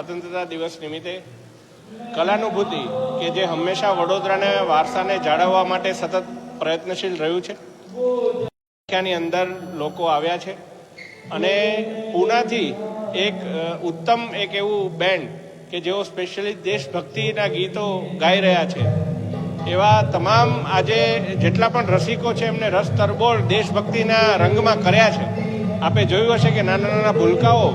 સ્વાતંત્રતા દિવસ નિમિત્તે કલાનુભૂતિ કે જે હંમેશા વડોદરાને, વારસાને જાળવવા માટે સતત પ્રયત્નશીલ રહ્યું છે? સંખ્યાની અંદર લોકો આવ્યા છે? અને પૂનાથી એક ઉત્તમ એક એવું બેન્ડ કે જેઓ સ્પેશિયલી દેશભક્તિના ગીતો ગાઈ રહ્યા છે, એવા તમામ આજે જેટલા પણ રસિકો છે એમને રસ તરબોળ દેશભક્તિના રંગમાં કર્યા છે. આપે જોયું હશે કે નાના નાના ભૂલકાઓ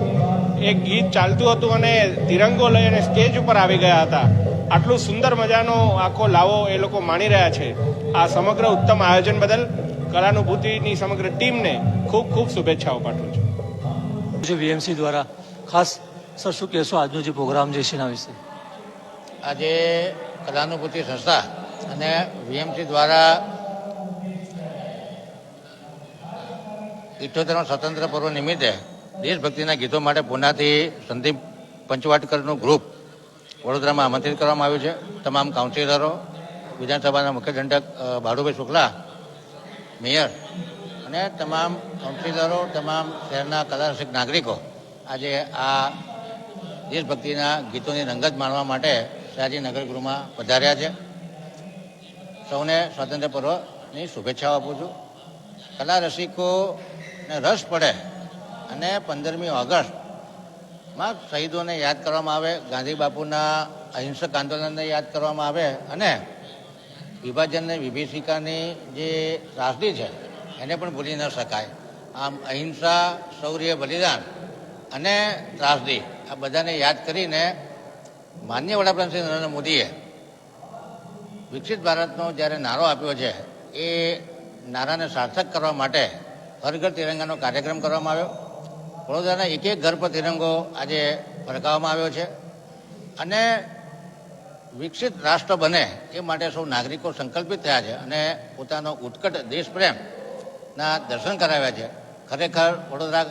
એક ગીત ચાલતું હતું અને તિરંગો લઈ અને સ્ટેજ ઉપર આવી ગયા હતા. આટલું સુંદર મજાનો આખો લાવો એ લોકો માણી રહ્યા છે. આ સમગ્ર ઉત્તમ આયોજન બદલ કલાનુભૂતિની સમગ્ર ટીમને ખૂબ ખૂબ શુભેચ્છાઓ પાઠવું છું. જે વીએમસી દ્વારા ખાસ સર શું કહેશો આજનો જે પ્રોગ્રામ જે છે એના વિશે? આજે કલાનુભૂતિ સંસ્થા અને વીએમસી દ્વારા ઇઠ્યોતેરમાં સ્વતંત્ર પર્વ નિમિત્તે દેશભક્તિના ગીતો માટે પુનાથી સંદીપ પંચવાટકરનું ગ્રુપ વડોદરામાં આમંત્રિત કરવામાં આવ્યું છે. તમામ કાઉન્સિલરો વિધાનસભાના મુખ્ય દંડક ભાડુભાઈ શુક્લા, મેયર અને તમામ કાઉન્સિલરો તમામ શહેરના કલારસિક નાગરિકો આજે આ દેશભક્તિના ગીતોની રંગત માણવા માટે શાહજી નગર ગૃહમાં પધાર્યા છે. સૌને સ્વાતંત્ર્ય પર્વની શુભેચ્છાઓ આપું છું. કલા રસિકોને રસ પડે અને પંદરમી ઓગસ્ટમાં શહીદોને યાદ કરવામાં આવે, ગાંધી બાપુના અહિંસક આંદોલનને યાદ કરવામાં આવે અને વિભાજનને વિભીષિકાની જે ત્રાસદી છે, એને પણ ભૂલી ન શકાય. આમ અહિંસા, શૌર્ય, બલિદાન અને ત્રાસદી આ બધાને યાદ કરીને માન્ય વડાપ્રધાન શ્રી નરેન્દ્ર મોદીએ વિકસિત ભારતનો જ્યારે નારો આપ્યો છે, એ નારાને સાર્થક કરવા માટે હર ઘર તિરંગાનો કાર્યક્રમ કરવામાં આવ્યો. વડોદરાના એક એક ઘર પર તિરંગો આજે ફરકાવવામાં આવ્યો છે. અને વિકસિત રાષ્ટ્ર બને એ માટે સૌ નાગરિકો સંકલ્પિત થયા છે અને પોતાનો ઉત્કટ દેશપ્રેમના દર્શન કરાવ્યા છે. ખરેખર વડોદરા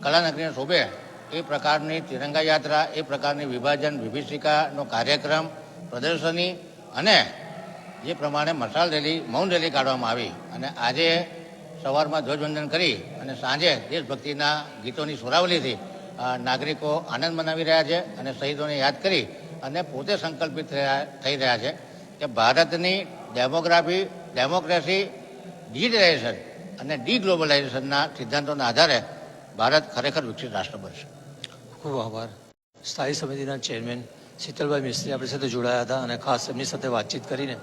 કલાનગરીને શોભે એ પ્રકારની તિરંગા યાત્રા એ પ્રકારની વિભાજન, વિભીષિકાનો કાર્યક્રમ, પ્રદર્શની અને જે પ્રમાણે મશાલ રેલી, મૌન રેલી કાઢવામાં આવી. અને આજે સવારમાં ધ્વજવંદન કરી અને સાંજે દેશભક્તિના ગીતોની સુરાવલીથી નાગરિકો આનંદ મનાવી રહ્યા છે અને શહીદોને યાદ કરી અને પોતે સંકલ્પિત થઈ રહ્યા છે કે ભારતની ડેમોગ્રાફી, ડેમોક્રેસી ડિજિટલાઇઝેશન અને ડીગ્લોબલાઇઝેશનના સિદ્ધાંતોના આધારે ભારત ખરેખર વિકસિત રાષ્ટ્ર બનશે. ખૂબ આભાર. સ્થાયી સમિતિના ચેરમેન શીતલભાઈ મિસ્ત્રી આપણી સાથે જોડાયા હતા અને ખાસ એમની સાથે વાતચીત કરીને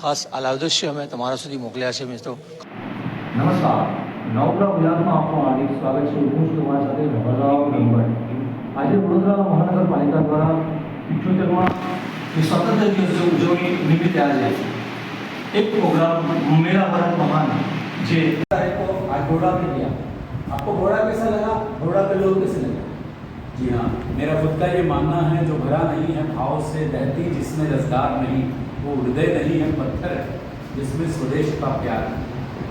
ખાસ આ લાવદશ્ય અમે તમારા સુધી મોકલ્યા છે મિત્રો. નમસ્કાર નવગ્રહ ગુજરાતમાં આપનું હાર્દિક સ્વાગત છે હું છું તમારા સાથે ભવરરાવ ગંગડ આજે વડોદરા મહાનગરપાલિકા દ્વારા ઇઠ્યોતેરમાં જે સ્વતંત્ર દિવસની ઉજવણી નિમિત્તે આજે એક પ્રોગ્રામ મેરા ભારત મહાન જે को आज घोड़ा पे किया आपको घोड़ा कैसा लगा घोड़ा पे लोग कैसे लगे जी हाँ मेरा खुद का ये मानना है जो भरा नहीं है भाव से बहती जिसमें रसदार नहीं वो हृदय नहीं है पत्थर है जिसमें स्वदेश का प्यार है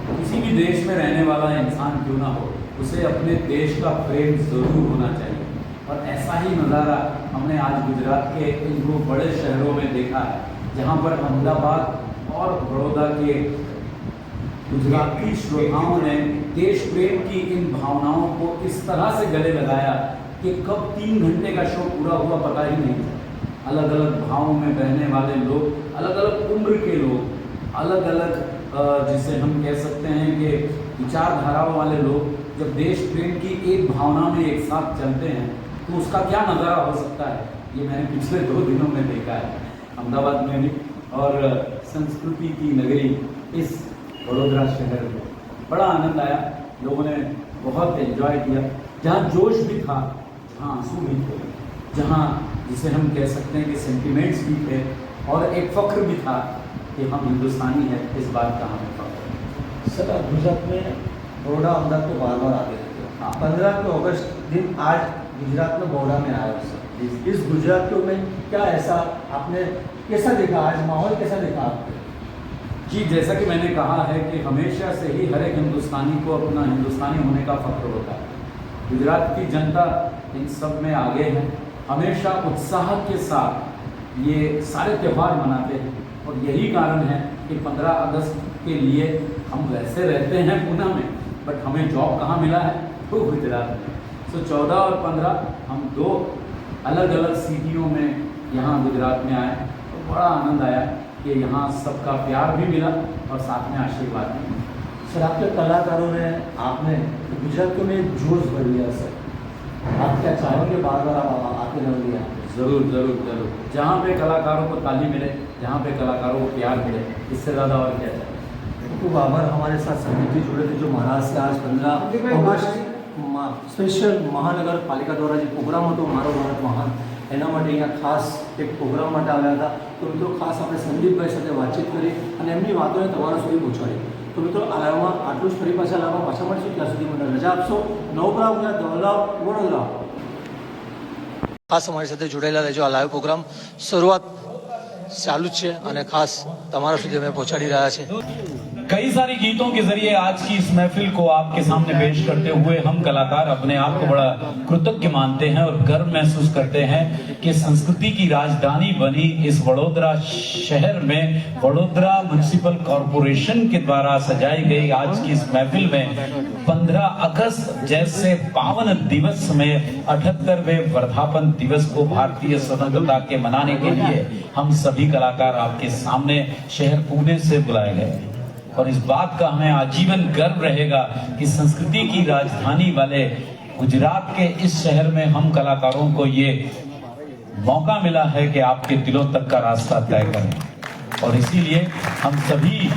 किसी भी देश में रहने वाला इंसान क्यों ना हो, उसे अपने देश का प्रेम ज़रूर होना चाहिए। और ऐसा ही नज़ारा हमने आज गुजरात के इन दो बड़े शहरों में देखा है, जहाँ पर अहमदाबाद और बड़ौदा के गुजराती श्रोताओं ने देश प्रेम की इन भावनाओं को इस तरह से गले लगाया कि कब तीन घंटे का शो पूरा हुआ पता ही नहीं अलग अलग भावों में बहने वाले लोग अलग अलग उम्र के लोग अलग अलग जिसे हम कह सकते हैं कि विचारधाराओं वाले लोग जब देश प्रेम की एक भावना में एक साथ चलते हैं तो उसका क्या नज़ारा हो सकता है? ये मैंने पिछले दो दिनों में देखा है। अहमदाबाद में भी और संस्कृति की नगरी इस वडोदरा शहर में। बड़ा आनंद आया। लोगों ने बहुत एंजॉय किया। जहाँ जोश भी था, जहाँ आँसू भी थे, जहाँ जिसे हम कह सकते हैं कि सेंटिमेंट्स भी थे और एक फख्र भी था कि हम हिंदुस्तानी हैं इस बात का हमें फख्र है सर आप गुजरात में बड़ौदा अहमदाबाद को बार बार आते रहते हो। हाँ। पंद्रह को अगस्त दिन आज गुजरात में बड़ौदा में आया सर। इस गुजरात को में क्या ऐसा आपने कैसा देखा? आज माहौल कैसा देखा आपने जी जैसा कि मैंने कहा है कि हमेशा से ही हर एक हिंदुस्तानी को अपना हिंदुस्तानी होने का फख्र होता है। गुजरात की जनता इन सब में आगे है। हमेशा उत्साह के साथ ये सारे त्यौहार मनाते हैं। और यही कारण है कि 15 अगस्त के लिए हम वैसे रहते हैं पूना में बट हमें जॉब कहाँ मिला है? तो गुजरात में। सो 14 और 15 हम दो अलग अलग सिटियों में यहाँ गुजरात में आए तो बड़ा आनंद आया कि यहाँ सबका प्यार भी मिला और साथ में आशीर्वाद भी मिला। सर, आपके कलाकारों ने, आपने गुजरात में जोश भर लिया, सर। आप क्या चाहेंगे बार बार आप आते रहोगे यहाँ? ज़रूर ज़रूर ज़रूर जहाँ पे कलाकारों को ताली मिले जहाँ पे कलाकारों को प्यार मिले इससे ज़्यादा और क्या चाहिए खूब आभार हमारे साथ संदीप जी जुड़े थे जो महाराष्ट्र से आज पंद्रह ऑगस्ट સ્પેશિયલ મહાનગરપાલિકા દ્વારા જે પ્રોગ્રામ હતો મારો ભારત મહાન એના માટે અહીંયા ખાસ એક પ્રોગ્રામ માટે આવ્યા હતા તો મિત્રો ખાસ આપણે સંદીપભાઈ સાથે વાતચીત કરી અને એમની વાતોને તમારા સુધી પહોંચાડી તો મિત્રો આ લાઈવમાં આટલું જ ફરી પાછા લાવવા પાછા મળશું ત્યાં સુધી મને રજા આપશો નવપરા ગુજરાત ધોલાવ વડોદરા ખાસ અમારી સાથે જોડાયેલા રહેજો આ લાઈવ પ્રોગ્રામ શરૂઆત ચાલુ જ છે અને ખાસ તમારા સુધી અમે પહોંચાડી રહ્યા છે कई सारी गीतों के ज़रिए आज की इस महफिल को आपके सामने पेश करते हुए हम कलाकार अपने आप को बड़ा कृतज्ञ मानते हैं और गर्व महसूस करते हैं कि संस्कृति की राजधानी बनी इस वडोदरा शहर में, वडोदरा म्युनिसिपल कॉरपोरेशन के द्वारा सजाई गई आज की इस महफिल में 15 अगस्त जैसे पावन दिवस में 78वें वर्धापन दिवस को भारतीय स्वतंत्रता के मनाने के लिए हम सभी कलाकार आपके सामने शहर पुणे से बुलाए गए हैं। और इस बात का हमें आजीवन गर्व रहेगा कि संस्कृति की राजधानी वाले गुजरात के इस शहर में हम कलाकारों को ये मौका मिला है कि आपके दिलों तक का रास्ता तय करें। और इसीलिए हम सभी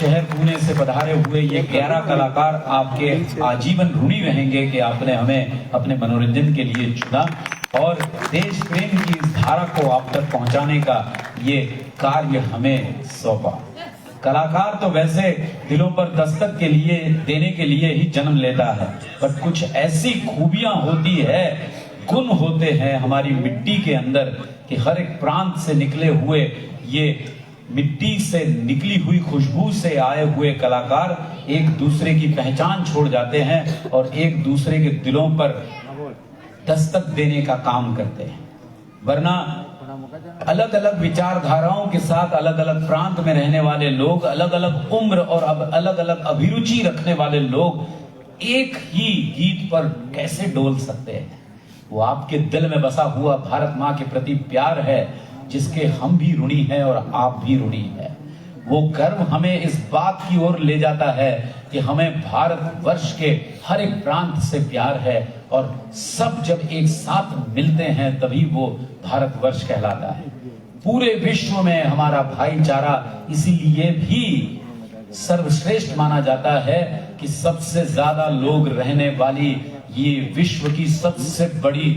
शहर पुणे से पधारे हुए ये ग्यारह कलाकार आपके आजीवन ऋणी रहेंगे कि आपने हमें अपने मनोरंजन के लिए चुना और देश प्रेम की इस धारा को आप तक पहुँचाने का ये कार्य हमें सौंपा। कलाकार तो वैसे दिलों पर दस्तक के लिए, देने के लिए ही जन्म लेता है, पर कुछ ऐसी खूबियाँ होती है, गुण होते हैं हमारी मिट्टी के अंदर कि हर एक प्रांत से निकले हुए, ये मिट्टी से निकली हुई खुशबू से आए हुए कलाकार एक दूसरे की पहचान छोड़ जाते हैं और एक दूसरे के दिलों पर दस्तक देने का काम करते हैं। वरना अलग अलग विचारधाराओं के साथ अलग अलग प्रांत में रहने वाले लोग अलग अलग उम्र और अब अलग अलग अभिरुचि रखने वाले लोग एक ही गीत पर कैसे डोल सकते हैं? वो आपके दिल में बसा हुआ भारत माँ के प्रति प्यार है, जिसके हम भी ऋणी हैं और आप भी ऋणी हैं। वो गर्व हमें इस बात की ओर ले जाता है कि हमें भारत वर्ष के हर एक प्रांत से प्यार है और सब जब एक साथ मिलते हैं, तभी वो भारत वर्ष कहलाता है। पूरे विश्व में हमारा भाईचारा इसीलिए भी सर्वश्रेष्ठ माना जाता है कि सबसे ज़्यादा लोग रहने वाली ये विश्व की सबसे बड़ी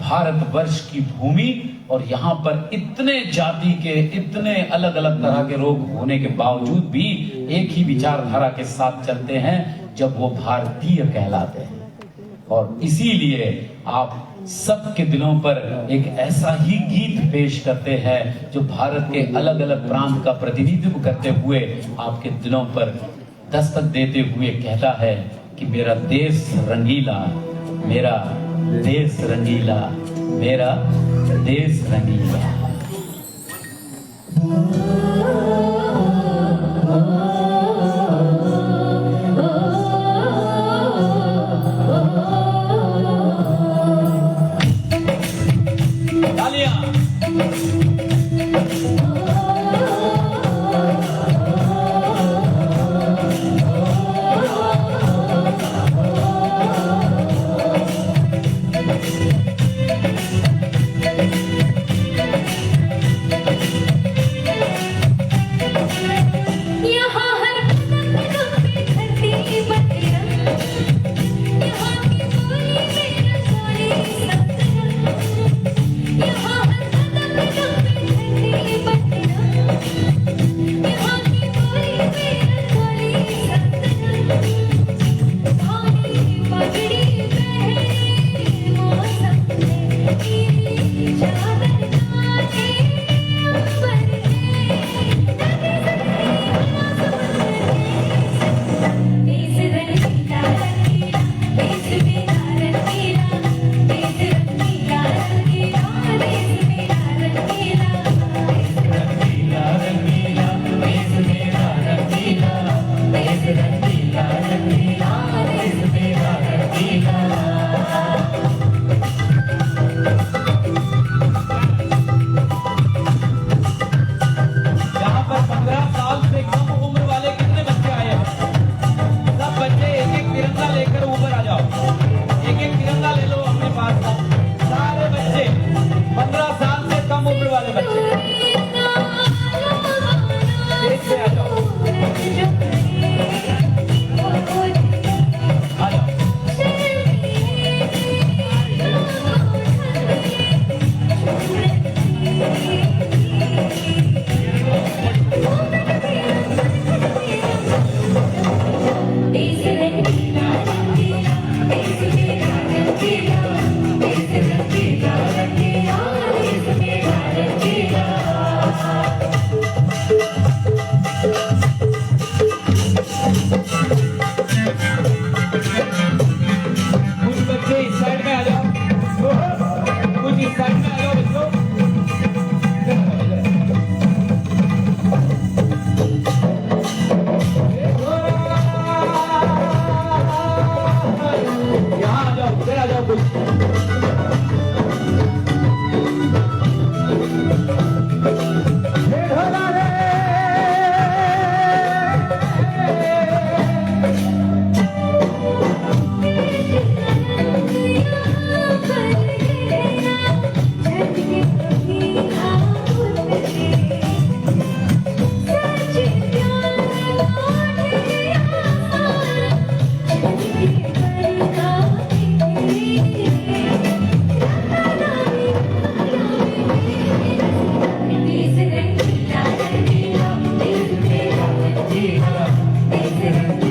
भारतवर्ष की भूमि और यहाँ पर इतने जाति के, इतने अलग अलग तरह के लोग होने के बावजूद भी एक ही विचारधारा के साथ चलते हैं, जब वो भारतीय कहलाते हैं। और इसीलिए आप सबके दिलों पर एक ऐसा ही गीत पेश करते हैं जो भारत के अलग अलग प्रांत का प्रतिनिधित्व करते हुए आपके दिलों पर दस्तक देते हुए कहता है कि मेरा देश रंगीला, मेरा देश रंगीला, मेरा देश रंगीला।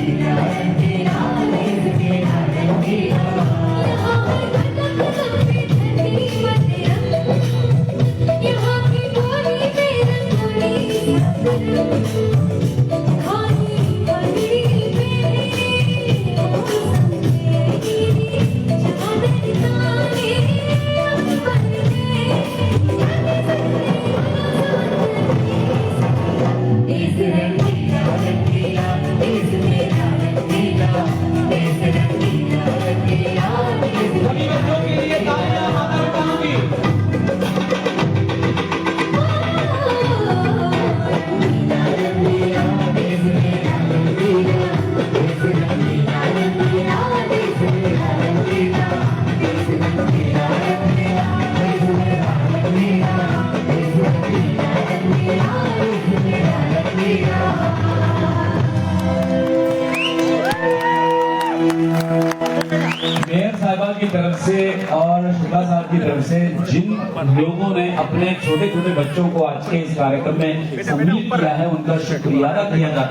Amen. की तरफ़ से जिन लोगों ने अपने छोटे छोटे बच्चों को आज के इस कार्यक्रम में सम्मिलित किया है, उनका शुक्रिया अदा किया जाता है।